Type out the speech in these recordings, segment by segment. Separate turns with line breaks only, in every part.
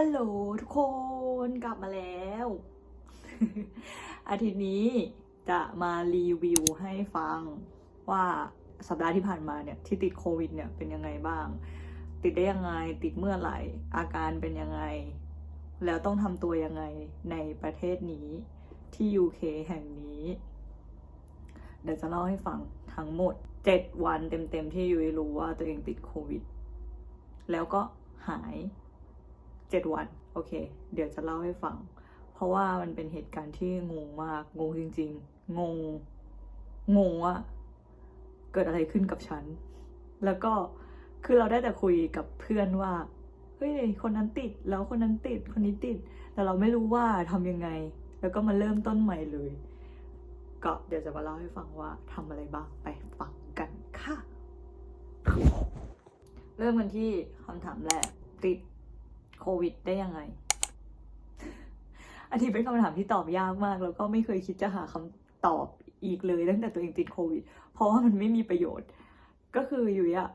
ฮัลโหลทุกคนกลับมาแล้ว อาทิตย์นี้จะมารีวิวให้ฟังว่าสัปดาห์ที่ผ่านมาเนี่ยที่ติดโควิดเนี่ยเป็นยังไงบ้าง ติดได้ยังไงติดเมื่อไหร่ อาการเป็นยังไง แล้วต้องทำตัวยังไงในประเทศนี้ที่ UK แห่งนี้ เดี๋ยวจะเล่าให้ฟังทั้งหมด 7 วันเต็มๆที่ยุ้ยรู้ว่าตัวเองติดโควิด แล้วก็หาย 7 วัน โอเค เดี๋ยวจะเล่าให้ฟัง เพราะว่ามันเป็นเหตุการณ์ที่งงมาก งงจริง ๆ งง งงว่า เกิดอะไรขึ้นกับฉัน แล้วก็คือเราได้แต่คุยกับเพื่อนว่า เฮ้ย คนนั้นติด แล้วคนนั้นติด คนนี้ติด แต่เราไม่รู้ว่าทำยังไง แล้วก็มาเริ่มต้นใหม่เลย ก็เดี๋ยวจะมาเล่าให้ฟังว่าทำอะไรบ้าง ไปฟังกันค่ะ เริ่มกันที่คำถามแรกติด ควิดได้ยังไง อันนี้เป็นคำถามที่ตอบยากมาก แล้วก็ไม่เคยคิดจะหาคำตอบอีกเลยตั้งแต่ตัวเองติดโควิด เพราะว่ามันไม่มีประโยชน์ ก็คืออยู่อะ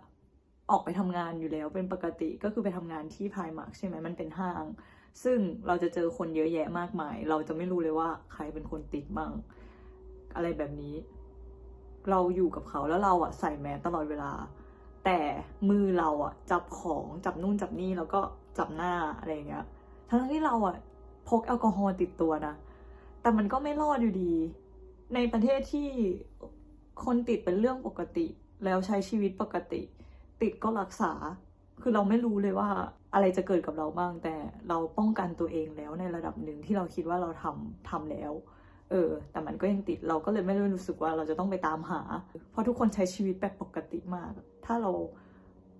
ออกไปทำงานอยู่แล้วเป็นปกติก็คือไปทำงานที่พายมาร์กใช่ไหมมันเป็นห้าง ซึ่งเราจะเจอคนเยอะแยะมากมาย เราจะไม่รู้เลยว่าใครเป็นคนติดบ้าง อะไรแบบนี้ เราอยู่กับเขาแล้วเราอะใส่แมสตลอดเวลา แต่มือเราอะจับของจับนู่นจับนี่แล้วก็ จับหน้าอะไรอย่างเงี้ย ทั้งที่เราอะพกแอลกอฮอล์ติดตัวนะ แต่มันก็ไม่รอดอยู่ดี ในประเทศที่คนติดเป็นเรื่องปกติ แล้วใช้ชีวิตปกติ ติดก็รักษา คือเราไม่รู้เลยว่าอะไรจะเกิดกับเราบ้าง แต่เราป้องกันตัวเองแล้วในระดับหนึ่งที่เราคิดว่าเราทำทำแล้ว เออ แต่มันก็ยังติด เราก็เลยไม่ได้รู้สึกว่าเราจะต้องไปตามหา เพราะทุกคนใช้ชีวิตแบบปกติมาก ถ้าเรา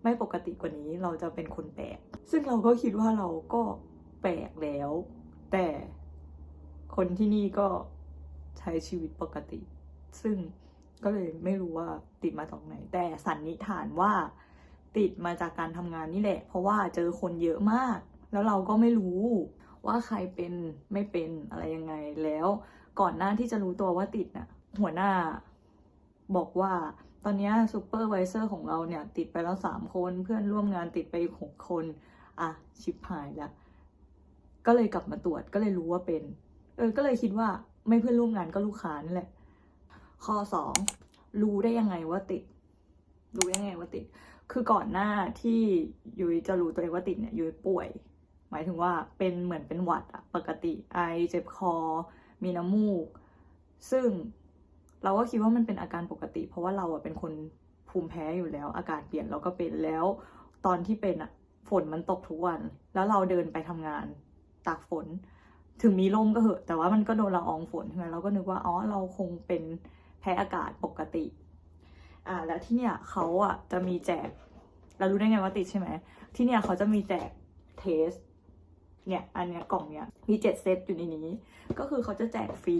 ไม่ปกติกว่านี้เราจะเป็นคนแปลก ซึ่งเราก็คิดว่าเราก็แปลกแล้ว แต่คนที่นี่ก็ใช้ชีวิตปกติ ซึ่งก็เลยไม่รู้ว่าติดมาจากไหน แต่สันนิษฐานว่าติดมาจากการทำงานนี่แหละ เพราะว่าเจอคนเยอะมาก แล้วเราก็ไม่รู้ว่าใครเป็นไม่เป็นอะไรยังไงแล้ว ก่อนหน้าที่จะรู้ตัวว่าติดน่ะ หัวหน้าบอกว่า ตอนนี้ซูเปอร์วิเซอร์ของเราเนี่ยติดไปแล้วสามคนเพื่อนร่วมงานติดไปอีกหกคนอะชิบหายแล้วก็เลยกลับมาตรวจก็เลยรู้ว่าเป็น เออ ก็เลยคิดว่าไม่เพื่อนร่วมงานก็ลูกค้านั่นแหละ ข้อสองรู้ได้ยังไงว่าติด รู้ได้ยังไงว่าติด คือก่อนหน้าที่ยุ้ยจะรู้ตัวเองว่าติดเนี่ยยุ้ยป่วย หมายถึงว่าเป็นเหมือนเป็นหวัดอะปกติไอเจ็บคอ มีน้ำมูก ซึ่ง เราก็คิดว่ามันเป็นอาการปกติ เพราะว่าเราอะเป็นคนภูมิแพ้อยู่แล้ว อากาศเปลี่ยนเราก็เป็นแล้ว ตอนที่เป็นอะฝนมันตกทุกวัน แล้วเราเดินไปทำงานตากฝน ถึงมีลมก็เหอะ แต่ว่ามันก็โดนละอองฝนใช่ไหมเราก็นึกว่าอ๋อเราคงเป็นแพ้อากาศปกติอ่าแล้วที่เนี่ยเขาอะจะมีแจก เรารู้ได้ไงว่าติดใช่ไหมที่เนี่ยเขาจะมีแจกเทสเนี่ยอันเนี้ยกล่องเนี้ยมีเจ็ดเซตอยู่ในนี้ ก็คือเขาจะแจกฟรี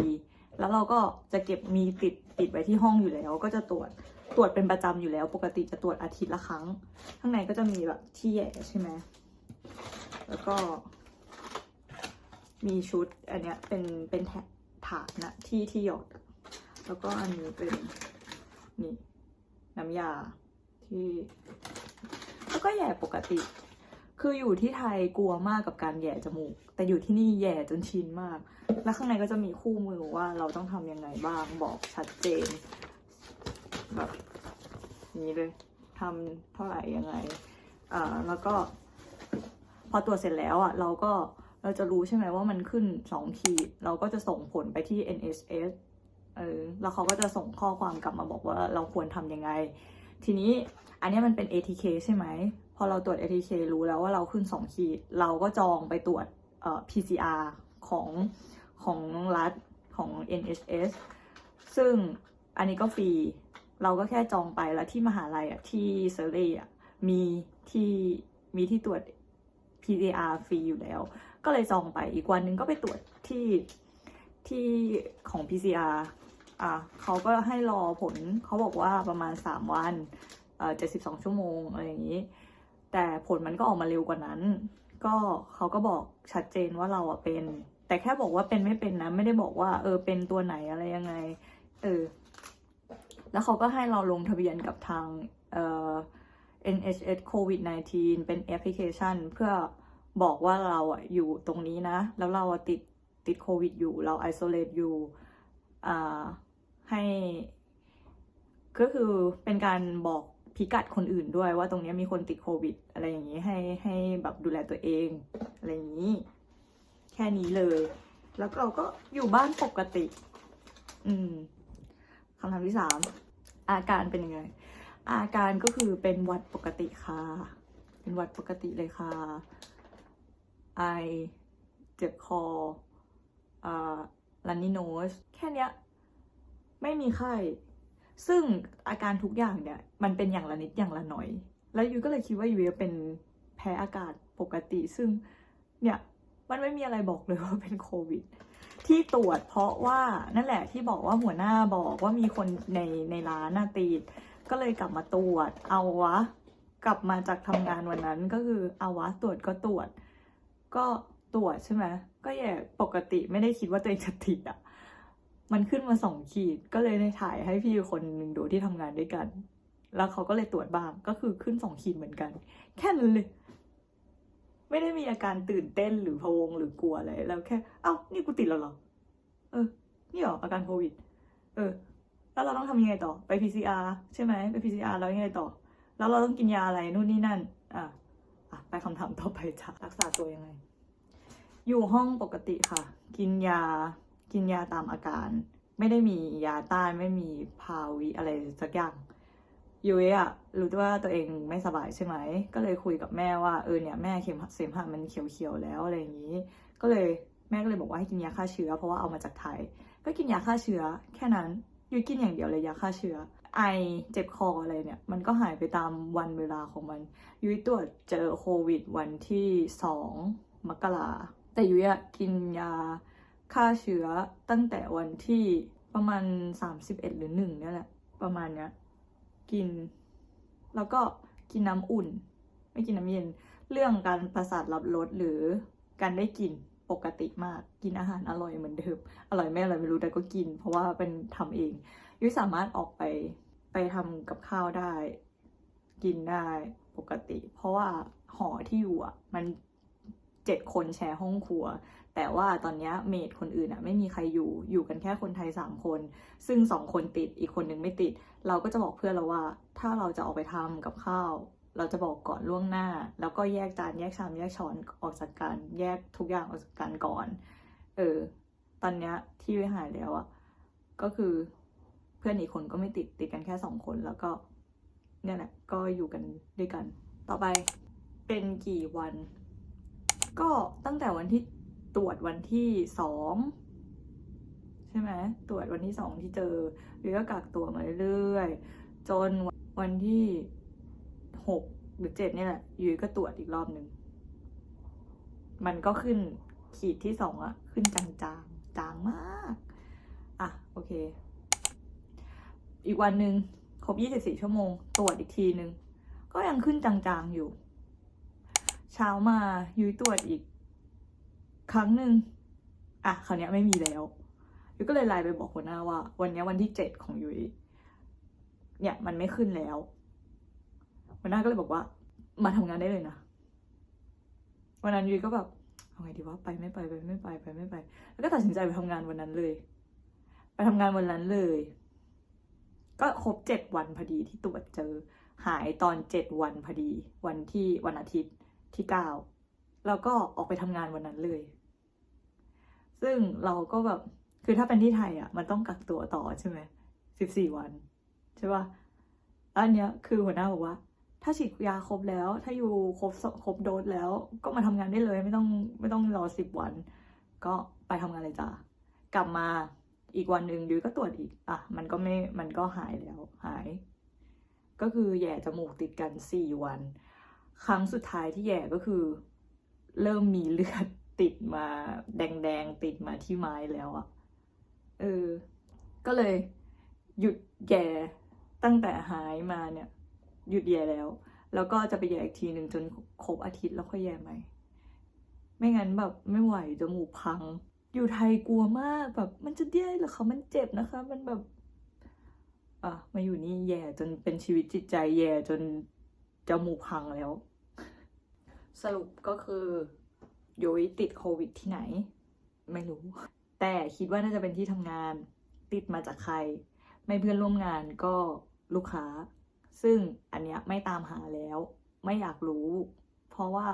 แล้วเราก็จะเก็บมีติดติดไว้ที่ห้องอยู่แล้ว ก็จะตรวจตรวจเป็นประจำอยู่แล้ว ปกติจะตรวจอาทิตย์ละครั้ง ข้างในก็จะมีแบบที่แย่ใช่ไหมแล้วก็มีชุดอันเนี้ยเป็นเป็นแถถาดนะที่ที่หยอดแล้วก็อันนี้เป็นนี่น้ำยาที่แล้วก็แหย่ปกติ คืออยู่ที่ไทยกลัวมากกับการแย่จมูก แต่อยู่ที่นี่แย่จนชินมาก แล้วข้างในก็จะมีคู่มือว่าเราต้องทำยังไงบ้างบอกชัดเจน แบบนี้เลยทำเท่าไหร่ยังไงอ่าแล้วก็พอตรวจเสร็จแล้วอะเราก็เราจะรู้ใช่ไหมว่ามันขึ้นสองขีด เราก็จะส่งผลไปที่ NHS เออแล้วเขาก็จะส่งข้อความกลับมาบอกว่าเราควรทำยังไง ทีนี้อันนี้มันเป็น ATK ใช่ไหม อเราตรวจ ATK รู้แล้วว่าเราขึ้นสองขีด เราก็จองไปตรวจเอ่อ PCR ของของรัฐของ NHS ซึ่งอันนี้ก็ฟรี เราก็แค่จองไปแล้วที่มหาลัยอะที่เซอร์เรย์อะมีที่มีที่ตรวจ PCR ฟรีอยู่แล้ว ก็เลยจองไปอีกวันนึงก็ไปตรวจที่ที่ของ PCR อะเขาก็ให้รอผลเขาบอกว่าประมาณ 3 วันเอ่อ72 ชั่วโมงอะไรอย่างนี้ แต่ผลมันก็ออกมาเร็วกว่านั้น ก็เขาก็บอกชัดเจนว่าเราอะเป็น แต่แค่บอกว่าเป็นไม่เป็นนะ ไม่ได้บอกว่า เออเป็นตัวไหนอะไรยังไง เออ แล้วเขาก็ให้เราลงทะเบียนกับทางเอ่อ NHS COVID 19 เป็นแอปพลิเคชัน เพื่อบอกว่าเราอะอยู่ตรงนี้นะ แล้วเราอะติดติดโควิดอยู่ เราไอโซเลตอยู่ อ่า ให้ ก็คือเป็นการบอก พิกัดคนอื่นด้วยว่าตรงนี้มีคนติดโควิด อะไรอย่างนี้ให้ให้แบบดูแลตัวเอง อะไรอย่างนี้ แค่นี้เลย แล้วเราก็อยู่บ้านปกติ อืมคำถามที่สามอาการเป็นยังไง อาการก็คือเป็นวัดปกติค่ะ เป็นวัดปกติเลยค่ะ ไอ เจ็บคออ่ารันนี่โนส แค่เนี้ย ไม่มีไข้ ซึ่งอาการทุกอย่างเนี่ยมันเป็นอย่างละนิดอย่างละหน่อย แล้วยูก็เลยคิดว่ายูจะเป็นแพ้อากาศปกติ ซึ่งเนี่ยมันไม่มีอะไรบอกเลยว่าเป็นโควิด ที่ตรวจเพราะว่านั่นแหละที่บอกว่าหัวหน้าบอกว่ามีคนในในร้านน่ะติดก็เลยกลับมาตรวจ เอาวะ กลับมาจากทำงานวันนั้นก็คือเอาวะตรวจก็ตรวจ ก็ตรวจใช่ไหมก็แย่ปกติไม่ได้คิดว่าตัวเองจะติดอะ มันขึ้นมาสองขีด ก็เลยได้ถ่ายให้พี่คนหนึ่งดูที่ทำงานด้วยกัน แล้วเขาก็เลยตรวจบ้าง ก็คือขึ้นสองขีดเหมือนกัน แค่นั้นเลย ไม่ได้มีอาการตื่นเต้นหรือพะวงหรือกลัวอะไร แล้วแค่ เอ้า นี่กูติดแล้วเหรอ เออ นี่หรออาการโควิด เออ แล้วเราต้องทำยังไงต่อ ไป PCR ใช่ไหม ไป PCR แล้วยังไงต่อ แล้วเราต้องกินยาอะไรนู่นนี่นั่น อะอะไปคำถามต่อไปจ้ะรักษาตัวยังไง อยู่ห้องปกติค่ะ กินยา กินยาตามอาการ ไม่ได้มียาต้านไม่มีพาวิอะไรสักอย่างยุ้ยอะรู้ว่าตัวเองไม่สบายใช่ไหม ก็เลยคุยกับแม่ว่าเออเนี่ยแม่เข็มเสมหะมันเขียวๆแล้วอะไรอย่างนี้ ก็เลยแม่ก็เลยบอกว่าให้กินยาฆ่าเชื้อ เพราะว่าเอามาจากไทย ก็กินยาฆ่าเชื้อ แค่นั้นยุ้ยกินอย่างเดียวเลยยาฆ่าเชื้อ ไอเจ็บคออะไรเนี่ย มันก็หายไปตามวันเวลาของมัน ยุ้ยตรวจเจอโควิดวันที่สองมกราแต่ยุ้ยอะกินยา ฆ่าเชื้อตั้งแต่วันที่ประมาณ 31 หรือ1เนี่ยแหละ ประมาณเนี้ย กิน แล้วก็กินน้ำอุ่น ไม่กินน้ำเย็น เรื่องการประสาทรับรสหรือการได้กลิ่นปกติมาก กินอาหารอร่อยเหมือนเดิม อร่อยไม่อร่อยไม่รู้แต่ก็กิน เพราะว่าเป็นทำเอง ยุ้ยสามารถออกไปไปทำกับข้าวได้ กินได้ปกติ เพราะว่าหอที่อยู่อะ มัน เจ็ดคนแชร์ห้องครัว แต่ว่าตอนนี้เมดคนอื่นอะไม่มีใครอยู่อยู่กันแค่คนไทยสามคน ซึ่งสองคนติดอีกคนนึงไม่ติด เราก็จะบอกเพื่อนเราว่า ถ้าเราจะออกไปทำกับข้าว เราจะบอกก่อนล่วงหน้า แล้วก็แยกจานแยกชามแยกช้อนออกจากกันแยกทุกอย่างออกจากกันก่อน เออตอนนี้ที่ไปหายแล้วอะก็คือเพื่อนอีกคนก็ไม่ติดติดกันแค่สองคนแล้วก็เนี่ยแหละก็อยู่กันด้วยกัน ต่อไปเป็นกี่วัน ก็ตั้งแต่วันที่ตรวจวันที่สองใช่ไหมตรวจวันที่สองที่เจอหรือก็กักตัวมาเรื่อยๆ จนวันที่หกหรือเจ็ดเนี่ยแหละอยูก็ตรวจอีกรอบหนึ่งมันก็ขึ้นขีดที่สองอะขึ้นจางๆ จางมาก อะ โอเค อีกวันหนึ่งครบ 24 ชั่วโมง ตรวจอีกทีหนึ่งก็ยังขึ้นจางๆอยู่ ช้ามายุ้ยตรวจอีก ครั้งหนึ่งอะคราวนี้ไม่มีแล้วยุ้ยก็เลยไลน์ไปบอกหัวหน้าว่า วันนี้วันที่เจ็ดของยุ้ยเนี่ย มันไม่ขึ้นแล้วหัวหน้าก็เลยบอกว่า มาทำงานได้เลยนะวันนั้นยุ้ยก็แบบเอาไงดีว่าไปไม่ไปไปไม่ไปไปไม่ไป แล้วก็ตัดสินใจไปทำงานวันนั้นเลย ไปทำงานวันนั้นเลย ก็ครบเจ็ดวันพอดีที่ตรวจเจอหายตอนเจ็ดวันพอดี วันที่วันอาทิตย์ ที่เก้าแล้วก็ออกไปทำงานวันนั้นเลย ซึ่งเราก็แบบ คือถ้าเป็นที่ไทยอะ มันต้องกักตัวต่อใช่ไหมสิบสี่วันใช่ป่ะอันเนี้ยคือหัวหน้าบอกว่า ถ้าฉีดยาครบแล้ว ถ้าอยู่ครบครบโดสแล้ว ก็มาทำงานได้เลย ไม่ต้องไม่ต้องรอสิบวัน ก็ไปทำงานเลยจ้ะกลับมาอีกวันหนึ่งดิวก็ตรวจอีก อะ มันก็ไม่มันก็หายแล้วหาย ก็คือแย่จมูกติดกันสี่วัน ครั้งสุดท้ายที่แย่ก็คือ เริ่มมีเลือดติดมา แดงๆ ติดมาที่ไม้แล้วอะเออ ก็เลย หยุดแย่ตั้งแต่หายมาเนี่ย หยุดแย่แล้ว แล้วก็จะไปแย่อีกทีหนึ่งจนครบอาทิตย์แล้วค่อยแย่ใหม่ไม่งั้นแบบไม่ไหวจมูกพัง อยู่ไทยกลัวมากแบบ มันจะแย่หรอคะมันเจ็บนะคะ มันแบบอะมาอยู่นี่แย่จนเป็นชีวิตจิตใจแย่จนจมูกพังแล้ว สรุปก็คือยุ้ยติดโควิดที่ไหน ไม่รู้ แต่คิดว่าน่าจะเป็นที่ทำงาน ติดมาจากใคร ไม่เพื่อนร่วมงานก็ลูกค้า ซึ่งอันเนี้ยไม่ตามหาแล้ว ไม่อยากรู้ เพราะว่า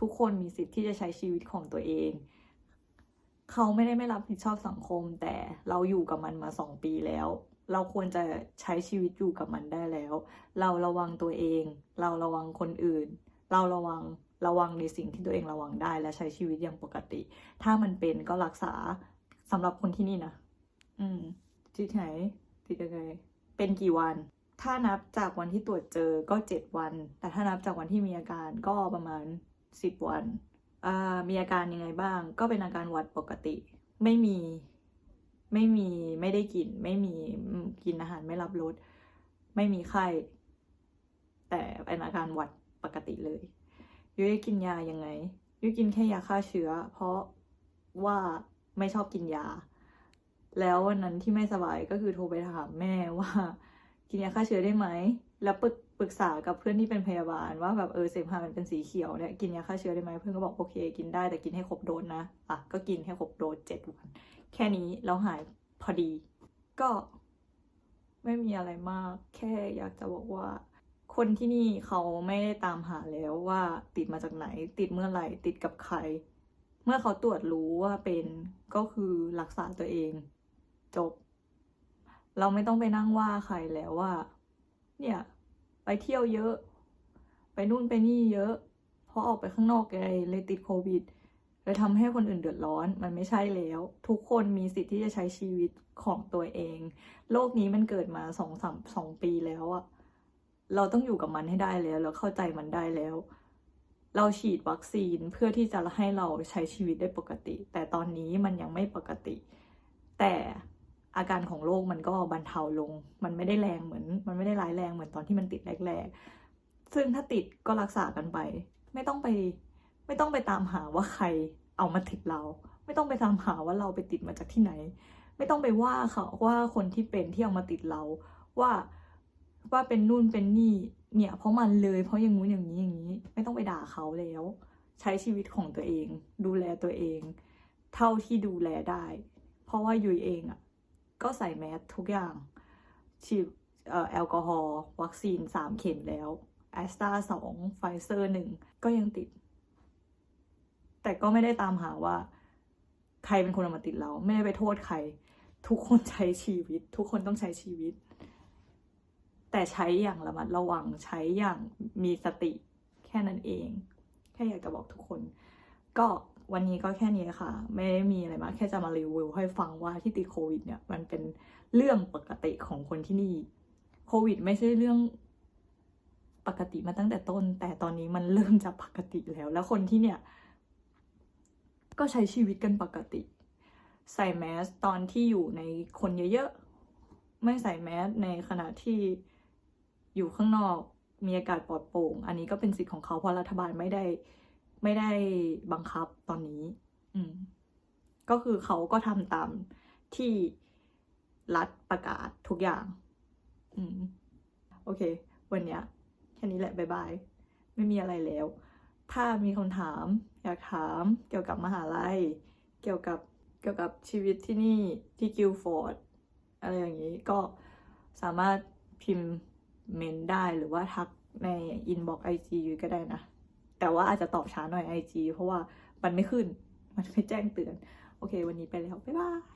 ทุกคนมีสิทธิ์ที่จะใช้ชีวิตของตัวเอง เขาไม่ได้ไม่รับผิดชอบสังคม แต่เราอยู่กับมันมาสองปีแล้ว เราควรจะใช้ชีวิตอยู่กับมันได้แล้ว เราระวังตัวเอง เราระวังคนอื่น เราระวัง ระวังในสิ่งที่ตัวเองระวังได้ และใช้ชีวิตอย่างปกติ ถ้ามันเป็นก็รักษาสำหรับคนที่นี่นะอืมติดไหนติดยังไงเป็นกี่วัน ถ้านับจากวันที่ตรวจเจอก็เจ็ดวัน แต่ถ้านับจากวันที่มีอาการก็ประมาณสิบวันอ่ามีอาการยังไงบ้าง ก็เป็นอาการหวัดปกติ ไม่มีไม่มีไม่ได้กลิ่นไม่มีกินอาหารไม่รับรสไม่มีไข้ แต่เป็นอาการหวัดปกติเลย ยุ้ยกินยายังไงยุ้ยกินแค่ยาฆ่าเชื้อ เพราะว่าไม่ชอบกินยา แล้ววันนั้นที่ไม่สบายก็คือโทรไปถามแม่ว่า กินยาฆ่าเชื้อได้ไหม แล้วปรึกปรึกษากับเพื่อนที่เป็นพยาบาลว่าแบบเออเสมหะมันเป็นสีเขียวเนี่ยกินยาฆ่าเชื้อได้ไหมเพื่อนก็บอกโอเค กินได้แต่กินให้ครบโดสนะอะก็กินให้ครบโดสเจ็ดวัน แค่นี้แล้วหายพอดี ก็ไม่มีอะไรมาก แค่อยากจะบอกว่า คนที่นี่เขาไม่ได้ตามหาแล้วว่าติดมาจากไหน ติดเมื่อไหร่ติดกับใคร เมื่อเขาตรวจรู้ว่าเป็นก็คือรักษาตัวเอง จบ เราไม่ต้องไปนั่งว่าใครแล้วว่า เนี่ย ไปเที่ยวเยอะ ไปนู่นไปนี่เยอะ เพราะออกไปข้างนอกไงเลยติดโควิดเลยทำให้คนอื่นเดือดร้อน มันไม่ใช่แล้ว ทุกคนมีสิทธิ์ที่จะใช้ชีวิตของตัวเอง โลกนี้มันเกิดมาสองสามสองปีแล้วอะ เราต้องอยู่กับมันให้ได้แล้วแล้วเข้าใจมันได้แล้ว เราฉีดวัคซีนเพื่อที่จะให้เราใช้ชีวิตได้ปกติ แต่ตอนนี้มันยังไม่ปกติ แต่อาการของโรคมันก็บรรเทาลง มันไม่ได้แรงเหมือน มันไม่ได้ร้ายแรงเหมือนตอนที่มันติดแรกๆ ซึ่งถ้าติดก็รักษากันไป ไม่ต้องไป ไม่ต้องไปตามหาว่าใครเอามาติดเรา ไม่ต้องไปตามหาว่าเราไปติดมาจากที่ไหน ไม่ต้องไปว่าเขาว่าคนที่เป็นที่เอามาติดเราว่า ว่าเป็นนู่นเป็นนี่เนี่ย เพราะมันเลยเพราะอย่างงู้นอย่างนี้อย่างนี้ ไม่ต้องไปด่าเขาแล้ว ใช้ชีวิตของตัวเอง ดูแลตัวเอง เท่าที่ดูแลได้ เพราะว่ายุยเองอะก็ใส่แมสทุกอย่างฉีดเอ่อแอลกอฮอล์วัคซีนสามเข็มแล้วแอสตราสองไฟเซอร์หนึ่งก็ยังติด แต่ก็ไม่ได้ตามหาว่า ใครเป็นคนเอามาติดเรา ไม่ได้ไปโทษใคร ทุกคนใช้ชีวิต ทุกคนต้องใช้ชีวิต แต่ใช้อย่างระมัดระวังใช้อย่างมีสติแค่นั้นเอง แค่อยากจะบอกทุกคน ก็วันนี้ก็แค่นี้ค่ะ ไม่ได้มีอะไรมากแค่จะมารีวิวให้ฟังว่าที่ติดโควิดเนี่ย มันเป็นเรื่องปกติของคนที่นี่โควิด ไม่ใช่เรื่องปกติมาตั้งแต่ต้น แต่ตอนนี้มันเริ่มจะปกติแล้ว แล้วคนที่เนี่ย ก็ใช้ชีวิตกันปกติ ใส่แมสตอนที่อยู่ในคนเยอะๆ ไม่ใส่แมสในขณะที่ อยู่ข้างนอกมีอากาศปลอดโปร่ง อันนี้ก็เป็นสิทธิ์ของเขาเพราะรัฐบาลไม่ได้ไม่ได้บังคับตอนนี้ อืม ก็คือเขาก็ทำตามที่รัฐประกาศทุกอย่าง อืม โอเค วันเนี้ยแค่นี้แหละ บ๊ายบาย ไม่มีอะไรแล้ว ถ้ามีคำถาม อยากถามเกี่ยวกับมหาลัย เกี่ยวกับเกี่ยวกับชีวิตที่นี่ที่กิลฟอร์ด อะไรอย่างนี้ ก็สามารถพิมพ์ เมนได้หรือว่าทักในอินบ็อกไอจีก็ได้นะ แต่ว่าอาจจะตอบช้าหน่อยไอจีเพราะว่ามันไม่ขึ้น มันไม่แจ้งเตือน โอเค วันนี้ไปแล้ว บ๊ายบาย